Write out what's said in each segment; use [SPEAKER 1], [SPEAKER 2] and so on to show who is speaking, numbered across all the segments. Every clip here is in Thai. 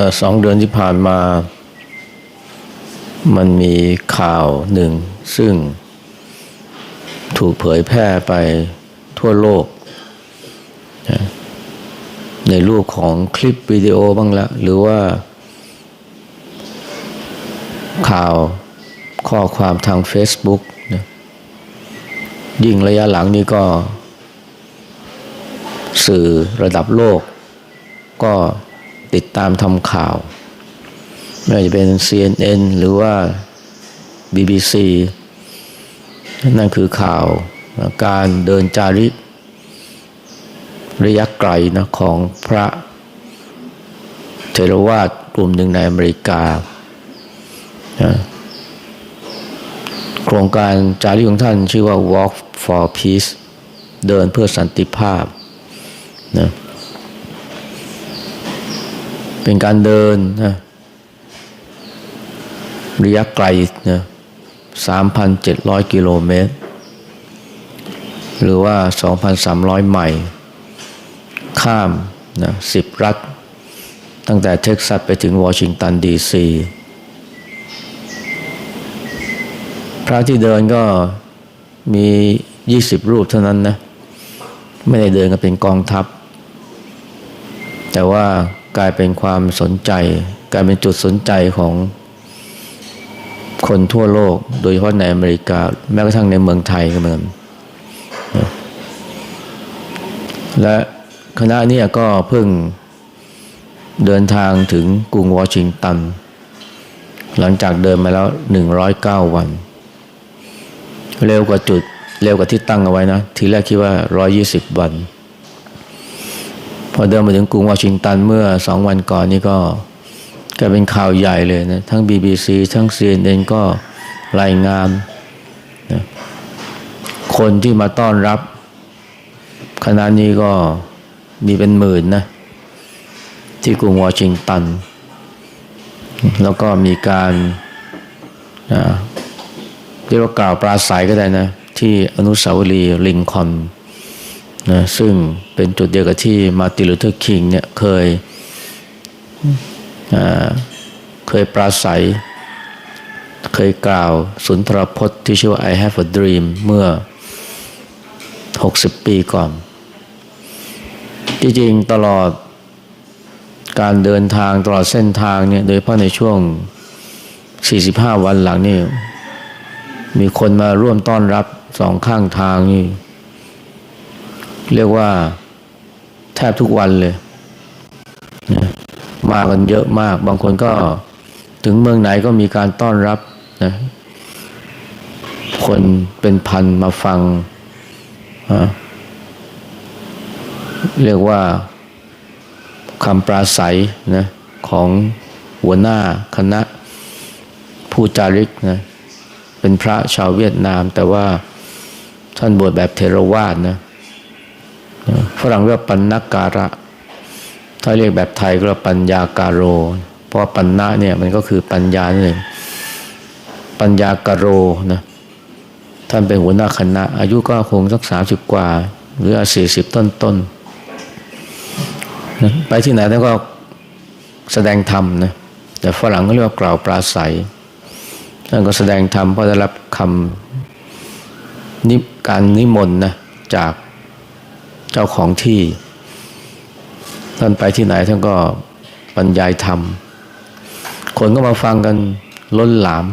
[SPEAKER 1] มื่อสองเดือนที่ผ่านมา มันมีข่าวหนึ่ง ซึ่งถูกเผยแพร่ไปทั่วโลก ในรูปของคลิปวิดีโอบ้างละ หรือว่า ข่าวข้อความทาง Facebook นะยิ่งระยะหลังนี้ก็ สื่อระดับโลก ก็ ติดตามทำข่าว ไม่ว่าจะเป็น CNN หรือว่า BBC นั่นคือข่าวการเดินจาริกระยะไกลนะของพระเทรวาสกลุ่มหนึ่งในอเมริกา โครงการจาริกของท่านชื่อว่า Walk for Peace เดินเพื่อสันติภาพนะ เป็นการเดินนะระยะไกลนะ3,700กิโลเมตร หรือว่า2,300ไมล์ข้ามนะ10รัฐ ตั้งแต่เท็กซัสไปถึงวอชิงตันดีซีพระที่เดินก็มี20รูปเท่านั้นนะ ไม่ได้เดินกันเป็นกองทัพ แต่ว่า กลายเป็นความสนใจ กลายเป็นจุดสนใจของคนทั่วโลก โดยเฉพาะในอเมริกา แม้กระทั่งในเมืองไทยก็เหมือนและคณะนี้ก็เพิ่งเดินทางถึงกรุงวอชิงตัน หลังจากเดินมาแล้ว 109 วัน เร็วกว่าจุด เร็วกว่าที่ตั้งเอาไว้นะ ทีแรกคิดว่า 120 วัน อเดินมาถึงกรุงวอชิงตันเมื่อสองวันก่อนนี่ก็กลายเป็นข่าวใหญ่เลยนะ ทั้ง BBC ทั้ง CNN ก็รายงานนะคนที่มาต้อนรับคณะนี้ก็มีเป็นหมื่นนะ ที่กรุงวอชิงตัน แล้วก็มีการนะเรียกว่ากล่าวปราศัยก็ได้นะ ที่อนุสาวรีย์ลิงคอน นะซึ่งเป็นจุดเดียวกับที่มาติลูเทอร์คิงเนี่ยเคยเคยปราศัย เคยกล่าวสุนทรพจน์ที่ชื่อว่า I have a dream เมื่อ 60 ปีก่อน จริงๆตลอดการเดินทางตลอดเส้นทางเนี่ย โดยเฉพาะในช่วง 45 วันหลังนี่ มีคนมาร่วมต้อนรับสองข้างทางนี่ เรียกว่าแทบทุกวันเลยนะมากันเยอะมาก บางคนก็ถึงเมืองไหนก็มีการต้อนรับนะคนเป็นพันมาฟัง เรียกว่าคำปราศัยนะของหัวหน้าคณะผู้จาริกนะเป็นพระชาวเวียดนาม แต่ว่าท่านบวชแบบเทรวาสนะ ฝรั่งเรียกปัญนการะ ถ้าเรียกแบบไทยก็ปัญญาการโร เพราะปัญญาเนี่ยมันก็คือปัญญานี่เองปัญญาการโรนะท่านเป็นหัวหน้าคณะ อายุก็คงสักสามสิบกว่า หรือสี่สิบต้นต้นนะไปที่ไหนท่านก็แสดงธรรมนะแต่ฝรั่งก็เรียกว่ากล่าวปราศัยท่านก็แสดงธรรมเพราะได้รับคำนิการนิมนต์นะจาก เจ้าของที่ ท่านไปที่ไหนท่านก็บรรยายธรรม คนก็มาฟังกันล้นหลาม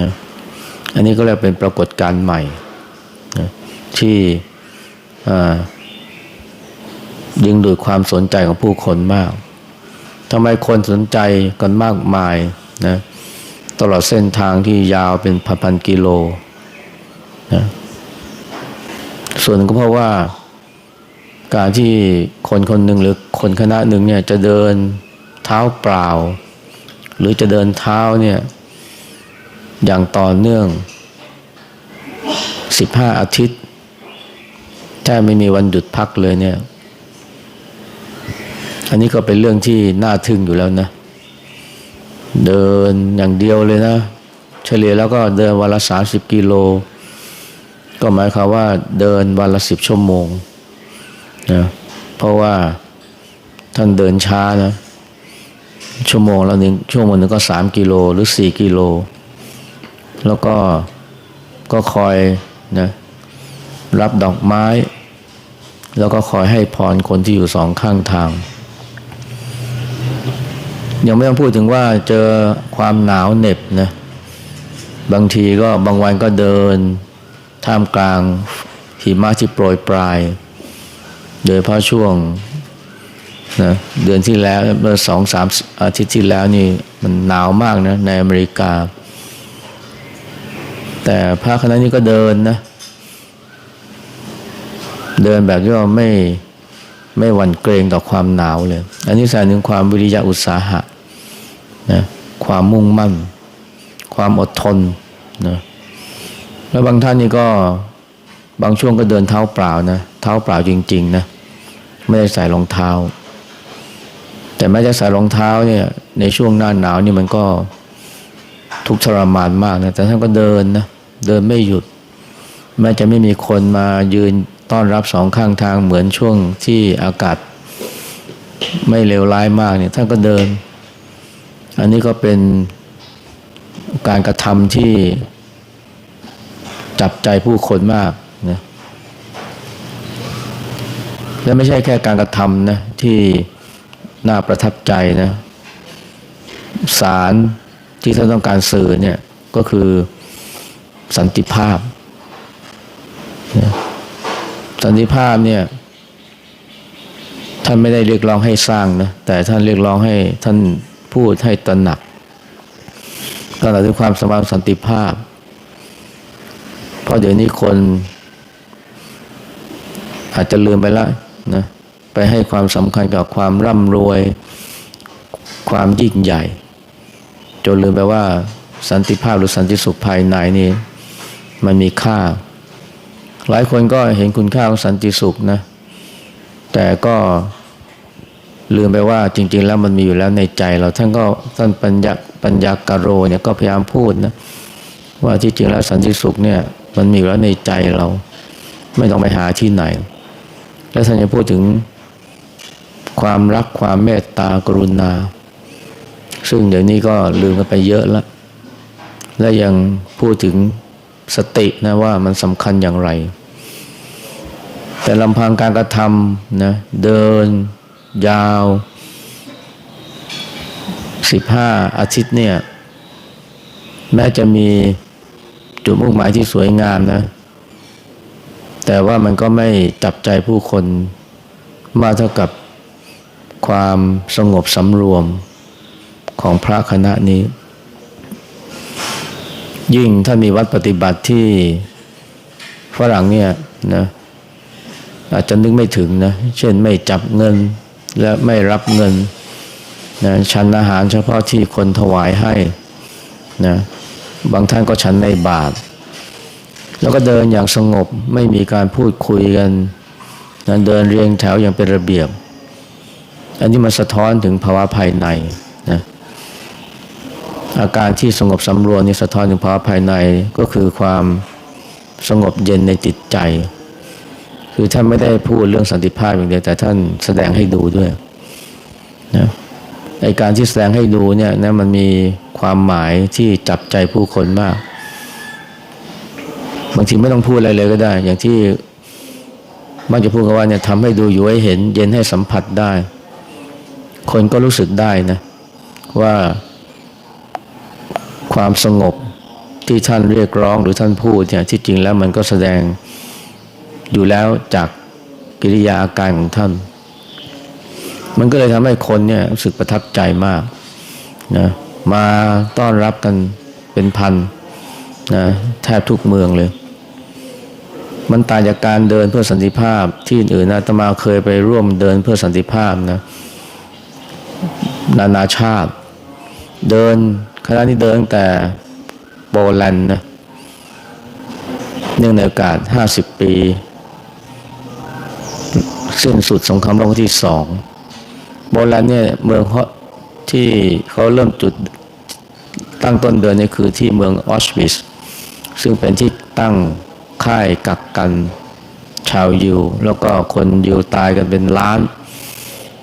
[SPEAKER 1] นะอันนี้ก็เรียกเป็นปรากฏการณ์ใหม่นะที่ดึงดูดความสนใจของผู้คนมากทำไมคนสนใจกันมากมายนะตลอดเส้นทางที่ยาวเป็นพันๆกิโลนะส่วนก็เพราะว่า การที่คนคนหนึ่งหรือคนคณะหนึ่งเนี่ยจะเดินเท้าเปล่า หรือจะเดินเท้าเนี่ยอย่างต่อเนื่องสิบห้าอาทิตย์แทบไม่มีวันหยุดพักเลยเนี่ย อันนี้ก็เป็นเรื่องที่น่าทึ่งอยู่แล้วนะ เดินอย่างเดียวเลยนะ เฉลี่ยแล้วก็เดินวันละสาสิบกิโล ก็หมายความว่าเดินวันละสิบชั่วโมง นะเพราะว่าท่านเดินช้านะชั่วโมงละหนึ่งชั่วโมงหนึ่งก็สามกิโลหรือสี่กิโล แล้วก็ก็คอยนะรับดอกไม้ แล้วก็คอยให้พรคนที่อยู่สองข้างทาง ยังไม่ต้องพูดถึงว่าเจอความหนาวเหน็บนะบางทีก็บางวันก็เดินท่ามกลางหิมะที่โปรยปลาย โดยเฉพาะช่วงนะเดือนที่แล้วเมื่อสองสามอาทิตย์ที่แล้วนี่มันหนาวมากนะในอเมริกา แต่พระคณะนี้ก็เดินนะ เดินแบบที่ว่าไม่ไม่หวั่นเกรงต่อความหนาวเลย อันนี้แสดงถึงความวิริยะอุตสาหะนะความมุ่งมั่น ความอดทนนะแล้วบางท่านนี่ก็บางช่วงก็เดินเท้าเปล่านะ เท้าเปล่าจริง ๆ นะ ไม่ได้ใส่รองเท้า แต่แม้จะใส่รองเท้าเนี่ย ในช่วงหน้าหนาวนี่มันก็ทุกข์ทรมานมากนะแต่ท่านก็เดินนะเดินไม่หยุด แม้จะไม่มีคนมายืนต้อนรับสองข้างทางเหมือนช่วงที่อากาศไม่เลวร้ายมากเนี่ยท่านก็เดิน อันนี้ก็เป็นการกระทำที่จับใจผู้คนมากนะ และไม่ใช่แค่การกระทำนะที่น่าประทับใจนะสารที่ท่านต้องการสื่อเนี่ยก็คือสันติภาพนะสันติภาพเนี่ยท่านไม่ได้เรียกร้องให้สร้างนะแต่ท่านเรียกร้องให้ท่านพูดให้ตระหนักตระหนักถึงความสมานสันติภาพ เพราะเดี๋ยวนี้คนอาจจะลืมไปแล้ว นะไปให้ความสำคัญกับความร่ำรวย ความยิ่งใหญ่ จนลืมไปว่าสันติภาพหรือสันติสุขภายในนี่มันมีค่า หลายคนก็เห็นคุณค่าของสันติสุขนะ แต่ก็ลืมไปว่าจริง ๆ แล้วมันมีอยู่แล้วในใจ เราท่านก็ท่านปัญญาปัญญากโรเนี่ยก็พยายามพูดนะว่าที่จริงแล้วสันติสุขเนี่ยมันมีอยู่แล้วในใจเรา ไม่ต้องไปหาที่ไหน และท่านจะพูดถึงความรักความเมตตากรุณา ซึ่งเดี๋ยวนี้ก็ลืมกันไปเยอะแล้ว และยังพูดถึงสตินะว่ามันสำคัญอย่างไร แต่ลำพังการกระทำนะเดิน ยาวสิบห้าอาทิตย์เนี่ย แม้จะมีจุดมุ่งหมายที่สวยงามนะ แต่ว่ามันก็ไม่จับใจผู้คนมากเท่ากับความสงบสำรวมของพระคณะนี้ ยิ่งถ้ามีวัดปฏิบัติที่ฝรั่งเนี่ยนะอาจจะนึกไม่ถึงนะ เช่นไม่จับเงินและไม่รับเงินนะชันอาหารเฉพาะที่คนถวายให้นะบางท่านก็ฉันในบาท แล้วก็เดินอย่างสงบไม่มีการพูดคุยกันนะเดินเรียงแถวอย่างเป็นระเบียบ อันนี้มันสะท้อนถึงภาวะภายในนะอาการที่สงบสำรวมนี่สะท้อนถึงภาวะภายในก็คือความสงบเย็นในจิตใจ คือท่านไม่ได้พูดเรื่องสันติภาพอย่างเดียวแต่ท่านแสดงให้ดูด้วยนะไอการที่แสดงให้ดูเนี่ยนะมันมีความหมายที่จับใจผู้คนมาก บางทีไม่ต้องพูดอะไรเลยก็ได้ อย่างที่มักจะพูดกันว่าเนี่ยทำให้ดูอยู่ให้เห็น เย็นให้สัมผัสได้ คนก็รู้สึกได้นะ ว่าความสงบที่ท่านเรียกร้องหรือท่านพูดเนี่ยที่จริงแล้วมันก็แสดงอยู่แล้วจากกิริยาอาการของท่าน มันก็เลยทำให้คนเนี่ยรู้สึกประทับใจมากนะมาต้อนรับกันเป็นพันนะแทบทุกเมืองเลย มันต่างจากการเดินเพื่อสันติภาพ ที่อื่นนะตมาเคยไปร่วมเดินเพื่อสันติภาพนะนานาชาติ เดินคณะนี้เดินตั้งแต่โปแลนด์นะเนื่องในโอกาส 50 ปีสิ้นสุดสงครามโลกที่สองโปแลนด์เนี่ยเมืองที่เขาเริ่มจุดตั้งต้นเดินนี่คือที่เมืองออชวิสซึ่งเป็นที่ตั้ง ค่ายกักกันชาวยิว แล้วก็คนยิวตายกันเป็นล้าน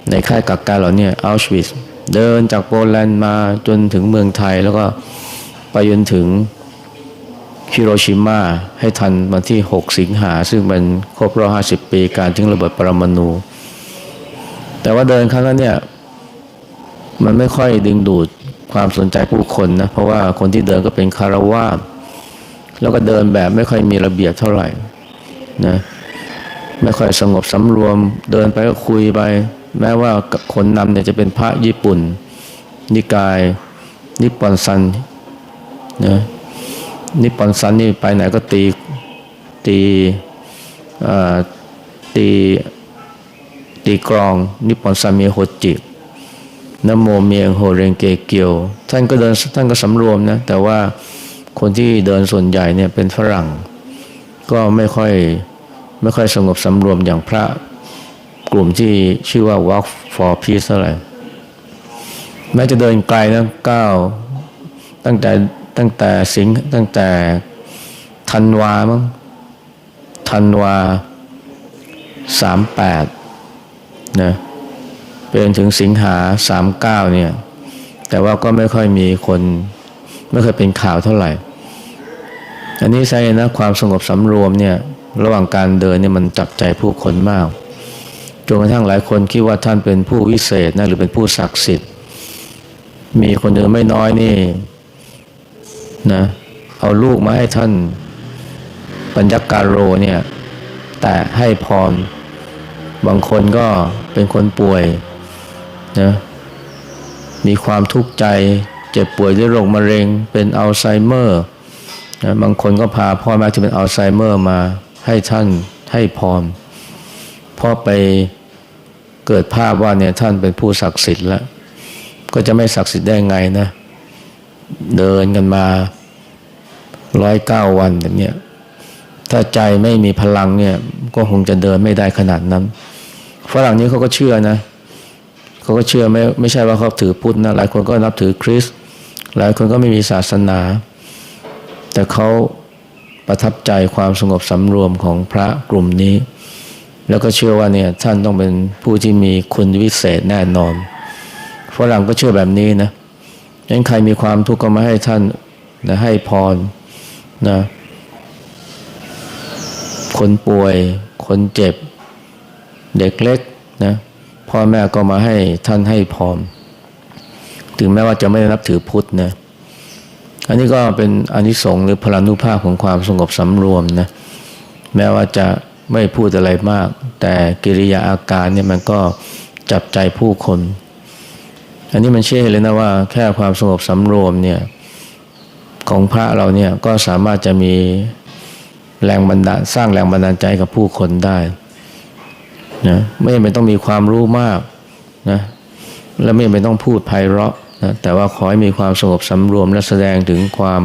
[SPEAKER 1] ในค่ายกักกันเหล่านี้ออชวิสเดินจากโปแลนด์มาจนถึงเมืองไทย แล้วก็ไปจนถึงฮิโรชิมาให้ทันวันที่ 6 สิงหา ซึ่งเป็นครบรอบ50 ปีการทิ้งระเบิดปรมาณู แต่ว่าเดินครั้งนั้นเนี่ย มันไม่ค่อยดึงดูดความสนใจผู้คนนะ เพราะว่าคนที่เดินก็เป็นคารวาส แล้วก็เดินแบบไม่ค่อยมีระเบียบเท่าไหร่นะไม่ค่อยสงบสำรวม เดินไปก็คุยไป แม้ว่าคนนำเนี่ยจะเป็นพระญี่ปุ่น นิกาย นิปปอนซันนะนิปปอนซันนี่ไปไหนก็ตีตีตีตีกรอง นิปปอนซันมีโฮจินโมเมียงโฮเรงเกเกียว ท่านก็เดินท่านก็สำรวมนะ แต่ว่า คนที่เดินส่วนใหญ่เนี่ยเป็นฝรั่ง ก็ไม่ค่อยไม่ค่อยสงบสำรวมอย่างพระกลุ่มที่ชื่อว่า Walk for Peace เท่าไหร่แม้จะเดินไกลนะก้าวตั้งแต่ตั้งแต่สิงตั้งแต่ธันวามั้งธันวาสามแปดนะเป็นถึงสิงหาสามเก้าเนี่ย แต่ว่าก็ไม่ค่อยมีคน ไม่เคยเป็นข่าวเท่าไหร่ อันนี้ใช่นะความสงบสำรวมเนี่ยระหว่างการเดินเนี่ยมันจับใจผู้คนมากจนกระทั่งหลายคนคิดว่าท่านเป็นผู้วิเศษนะหรือเป็นผู้ศักดิ์สิทธิ์ มีคนเดินไม่น้อยนี่นะเอาลูกมาให้ท่านปัญญการโรเนี่ยแต่ให้พรบางคนก็เป็นคนป่วยนะมีความทุกข์ใจ เจ็บป่วยด้วยโรคมะเร็ง เป็นอัลไซเมอร์ บางคนก็พาพ่อแม่ที่เป็นอัลไซเมอร์มาให้ท่านให้พรพ่อไปเกิดภาพว่าเนี่ยท่านเป็นผู้ศักดิ์สิทธิ์แล้ว ก็จะไม่ศักดิ์สิทธิ์ได้ไงนะ เดินกันมาร้อยเก้าวันอย่างเนี้ยถ้าใจไม่มีพลังเนี่ย ก็คงจะเดินไม่ได้ขนาดนั้นฝรั่งนี้เขาก็เชื่อนะเขาก็เชื่อไม่ไม่ใช่ว่าเขาถือพุทธนะหลายคนก็นับถือคริสต์หลายคนก็ไม่มีศาสนา แต่เขาประทับใจความสงบสำรวมของพระกลุ่มนี้ แล้วก็เชื่อว่าเนี่ยท่านต้องเป็นผู้ที่มีคุณวิเศษแน่นอนฝรั่งก็เชื่อแบบนี้นะยังใครมีความทุกข์ก็มาให้ท่านนะให้พรนะคนป่วย คนเจ็บ เด็กเล็กนะพ่อแม่ก็มาให้ท่านให้พรถึงแม้ว่าจะไม่ได้นับถือพุทธนะ อันนี้ก็เป็นอนิสงส์หรือพลานุภาพของความสงบสำรวมนะแม้ว่าจะไม่พูดอะไรมาก แต่กิริยาอาการเนี่ยมันก็จับใจผู้คน อันนี้มันเชื่อเลยนะว่า แค่ความสงบสำรวมเนี่ยของพระเราเนี่ยก็สามารถจะมีแรงบันดาลสร้างแรงบันดาลใจกับผู้คนได้นะไม่จำเป็นต้องมีความรู้มากนะและไม่จำเป็นต้องพูดไพเราะ นะแต่ว่าขอให้มีความสงบสำรวมและแสดงถึงความ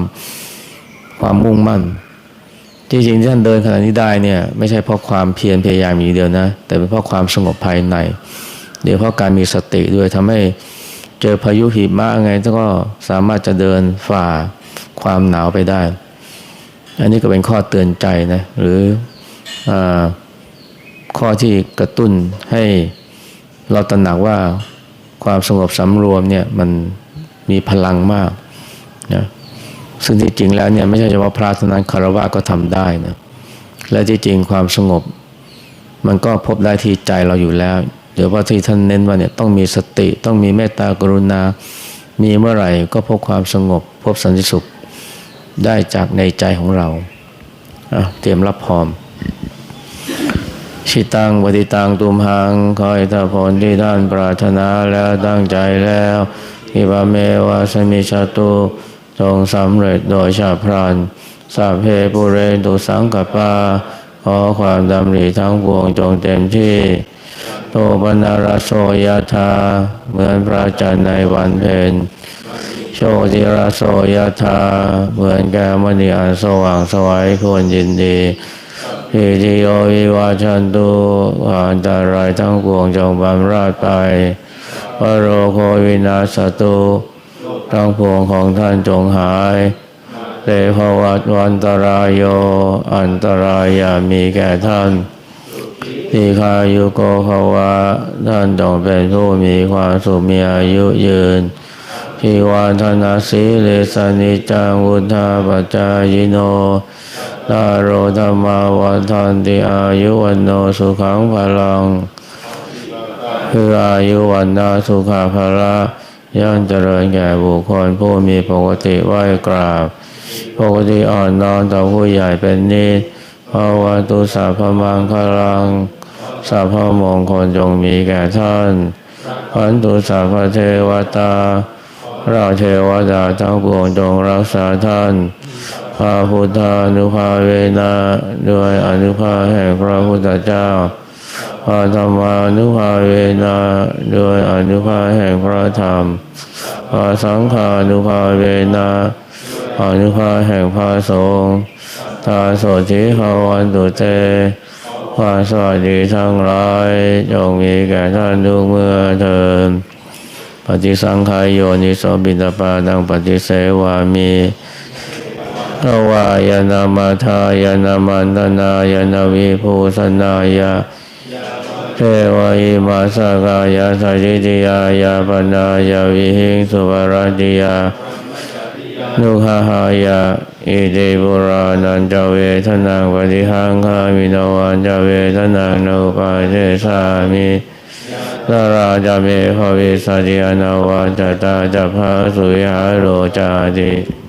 [SPEAKER 1] ความมุ่งมั่น จริงที่ท่านเดินขนาดนี้ได้เนี่ยไม่ใช่เพราะความเพียรพยายามอย่างเดียวนะ แต่เป็นเพราะความสงบภายใน เดี๋ยวเพราะการมีสติด้วยทำให้เจอพายุหิมะไงก็สามารถจะเดินฝ่าความหนาวไปได้ อันนี้ก็เป็นข้อเตือนใจนะหรืออข้อที่กระตุ้นให้เราตระหนักว่า ความสงบสำรวมเนี่ยมันมีพลังมากนะซึ่งที่จริงแล้วเนี่ยไม่ใช่เฉพาะพระเท่านั้นคารวะก็ทำได้นะและที่จริงความสงบ มันก็พบได้ที่ใจเราอยู่แล้ว เดี๋ยวว่าที่ท่านเน้นว่าเนี่ยต้องมีสติต้องมีเมตตากรุณา มีเมื่อไหร่ก็พบความสงบ พบสันติสุขได้จากในใจของเราเตรียมรับพร้อม ชิตังปฏิตังตุมหังคอยตาผลที่ท่านปรารถนาแล้วตั้งใจแล้วทิบาเมวาสมิชาตุจงสำเร็จโดยชาพรานสัพเพปุเรตุสังกปาขอความดำริทั้งปวงจงเต็มที่ โตบรรณรโสยธาเหมือนพระจันทร์ในวันเพ็ญโชติรโสยธาเหมือนแก้วมณีอันสว่างสวัยควรยินดี พิธิโยวิวาชันตุอันตรายทั้งปวงจงบำราดไปวโรโควินาสตุทั้งปวงของท่านจงหายเตภวัตวันตรายโย อันตรายอย่ามีแก่ท่านทีคายุโกภวะท่านต้องเป็นผู้มีความสุขมีอายุยืนทีวานธนาสีเลสานิจังวุธาปัจจายโน ตาโรธรรมาวันทันติอายุวันโนสุขังพลัง คืออายุวันนาสุขาภละย่อมเจริญแก่บุคคลผู้มีปกติไหวกราบ ปกติอ่อนน้อมต่อผู้ใหญ่เป็นนิสภาวะตุสัพมังคลังสัพมงคลจงมีแก่ท่านพันตุสัพพเทวตาเราเทวดาทั้งปวงจงรักษาท่าน พระพุทธานุภาเวนะด้วยอนุภาแห่งพระพุทธเจ้าพระธรรมานุภาเวนะด้วยอนุภาแห่งพระธรรมพระสังฆานุภาเวนะอนุภาแห่งพระสงฆ์ตาโสธิภาวันตุเตความสวัสดีทั้งหลายจงมีแก่ท่านทุกเมื่อเทินปฏิสังขายโยนิโสบินตปาดังปฏิเสวามี ထဝယနာမထာယနာမနနာယနာဝိဘူသနာယထေဝယေမာသကယာသရိတိယယာပနာယဝိဟိသုဝရတိယနုဟဟာယဣတိပုရာနန္တဝေသနာဝတိဟံခာမိနဝန္တဝေသနာနုပါဒေသာမိသရာဇမေဟောဝိသတိအနဝတတတဖာသုယရောဇာတိ